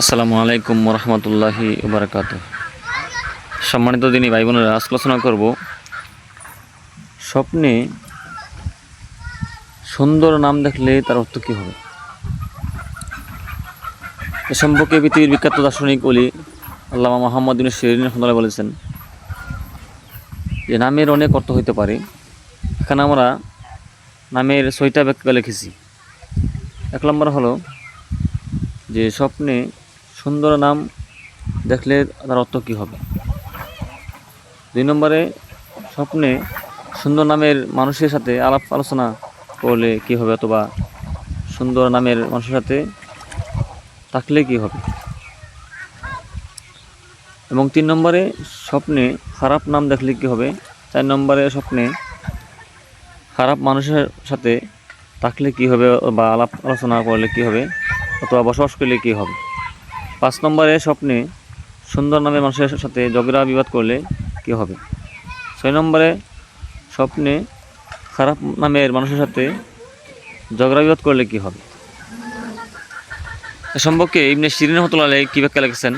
আসসালামু আলাইকুম রহমতুল্লাহি বারকাত সম্মানিত দিনী ভাই বোনেরা আজকে আলোচনা করব স্বপ্নে সুন্দর নাম দেখলে তার অর্থ কী হবে? এ সম্পর্কে পৃথিবীর বিখ্যাত দার্শনিক অলি আল্লামা মোহাম্মদ ইউনুস বলেছেন যে, নামের অনেক অর্থ হইতে পারে। এখানে আমরা নামের ছয়টা ব্যাখ্যা লিখেছি। এক নম্বর হলো যে, স্বপ্নে সুন্দর নাম দেখলে তার অর্থ কী হবে? দুই নম্বরে, স্বপ্নে সুন্দর নামের মানুষের সাথে আলাপ আলোচনা করলে কী হবে অথবা সুন্দর নামের মানুষের সাথে থাকলে কী হবে? এবং তিন নম্বরে, স্বপ্নে খারাপ নাম দেখলে কী হবে? চার নম্বরে, স্বপ্নে খারাপ মানুষের সাথে থাকলে কী হবে বা আলাপ আলোচনা করলে কী হবে? অথবা বসবাস করলে কী হবে? পাঁচ নম্বরে স্বপ্নে সুন্দর নামে মানুষের সাথে ঝগড়া বিবাদ করলে কী হবে? ছয় নম্বরে স্বপ্নে খারাপ নামের মানুষের সাথে ঝগড়া বিবাদ করলে কী হবে? এ সম্পর্কে ইবনে শিরিন রহমতুল্লাহ কী ব্যাখ্যা লিখেছেন?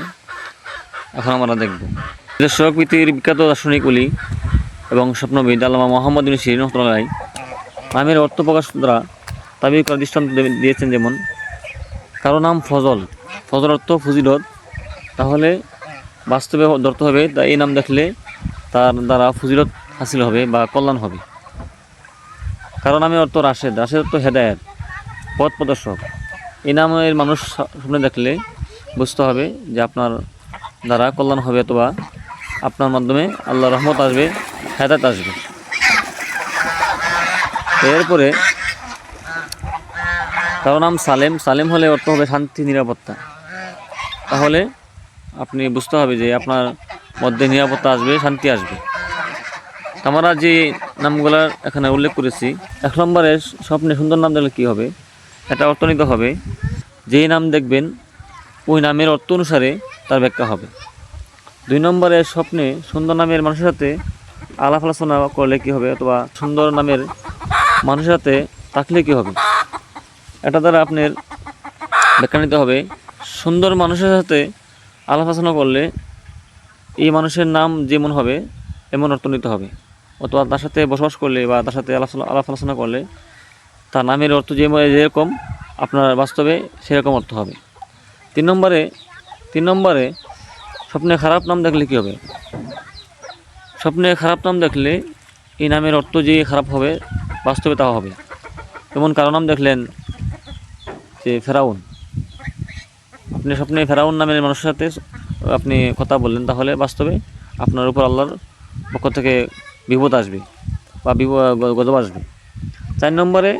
এখন আমরা দেখব। দর্শক পৃথিবীর বিখ্যাত দার্শনিক উলি এবং স্বপ্নবিদ আল্লামা মোহাম্মদ ইবনে শিরিন রহমতুল্লাহ নামের অর্থ প্রকাশ দ্বারা দাবি করার দৃষ্টান্ত দিয়েছেন যেমন, কারও নাম ফজল ফজল অর্থ ফজিলত, তাহলে বাস্তবে ধরতে হবে, তা এই নাম দেখলে তার দ্বারা ফজিলত হাসিল হবে বা কল্যাণ হবে। কারণ নামে অর্থ রাশেদ রাশেদ অর্থ হেদায়ত, পথ প্রদর্শক। এই নামের মানুষ সামনে দেখলে বুঝতে হবে যে আপনার দ্বারা কল্যাণ হবে অথবা আপনার মাধ্যমে আল্লাহ রহমত আসবে, হেদায়ত আসবে। এরপরে, কারও নাম সালেম সালেম হলে অর্থ হবে শান্তি, নিরাপত্তা। তাহলে আপনি বুঝতে হবে যে আপনার মধ্যে নিরাপত্তা আসবে, শান্তি আসবে। আমরা যে নামগুলো এখানে উল্লেখ করেছি, এক নম্বরে স্বপ্নে সুন্দর নাম দেখলে কী হবে? এটা অর্থ নিতে হবে। যেই নাম দেখবেন, ওই নামের অর্থ অনুসারে তার ব্যাখ্যা হবে। দুই নম্বরে স্বপ্নে সুন্দর নামের মানুষের সাথে আলাপ আলোচনা করলে কী হবে? অথবা সুন্দর নামের মানুষের সাথে থাকলে কী হবে? এটা দ্বারা আপনার ব্যাখ্যা নিতে হবে। সুন্দর মানুষের সাথে আলাপ আলোচনা করলে এই মানুষের নাম যেমন হবে এমন অর্থ নিতে হবে। অথবা তার সাথে বসবাস করলে বা তার সাথে আলাপ আলাপ আলোচনা করলে তার নামের অর্থ যে যেরকম, আপনার বাস্তবে সেরকম অর্থ হবে। তিন নম্বরে তিন নম্বরে স্বপ্নে খারাপ নাম দেখলে কী হবে? স্বপ্নে খারাপ নাম দেখলে এই নামের অর্থ যে খারাপ হবে, বাস্তবে তা হবে। যেমন কারও নাম দেখলেন যে ফেরাউন আপনি স্বপ্নে ফেরাউন নামের মানুষের সাথে আপনি কথা বললেন, তাহলে বাস্তবে আপনার উপর আল্লাহর পক্ষ থেকে বিপদ আসবে বা গজব আসবে। চার নম্বরে,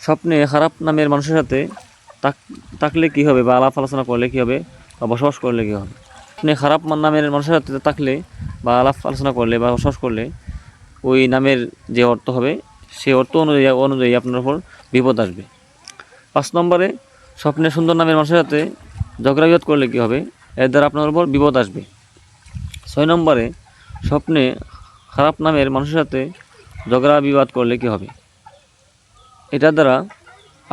স্বপ্নে খারাপ নামের মানুষের সাথে তাক- থাকলে কী হবে বা আলাপ আলোচনা করলে কী হবে বা বসবাস করলে কী হবে? আপনি খারাপ নামের মানুষের সাথে থাকলে বা আলাপ আলোচনা করলে বা বসবাস করলে ওই নামের যে অর্থ হবে সেই অর্থ অনুযায়ী অনুযায়ী আপনার উপর বিপদ আসবে। পাঁচ নম্বরে, স্বপ্নে সুন্দর নামের মানুষের সাথে ঝগড়া বিবাদ করলে কী হবে? এর দ্বারা আপনার উপর বিপদ আসবে। ছয় নম্বরে, স্বপ্নে খারাপ নামের মানুষের সাথে ঝগড়া বিবাদ করলে কী হবে? এটার দ্বারা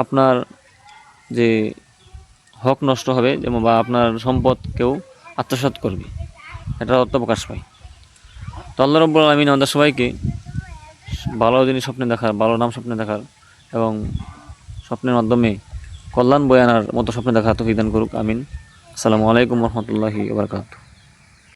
আপনার যে হক নষ্ট হবে, যেমন বা আপনার সম্পদ কেউ আত্মসাৎ করবে। এটা অর্থ প্রকাশ পায়। তো আল্লাহ রব্বুল আলমিন আমাদের সবাইকে ভালো জিনিস স্বপ্নে দেখার, ভালো নাম স্বপ্নে দেখার এবং স্বপ্নের মাধ্যমে কল্যাণ বয়ানার মতো স্বপ্ন দেখা তো বিধান করুক আমিন। আসসালামু আলাইকুম রহমতুল্লাহি বারকাত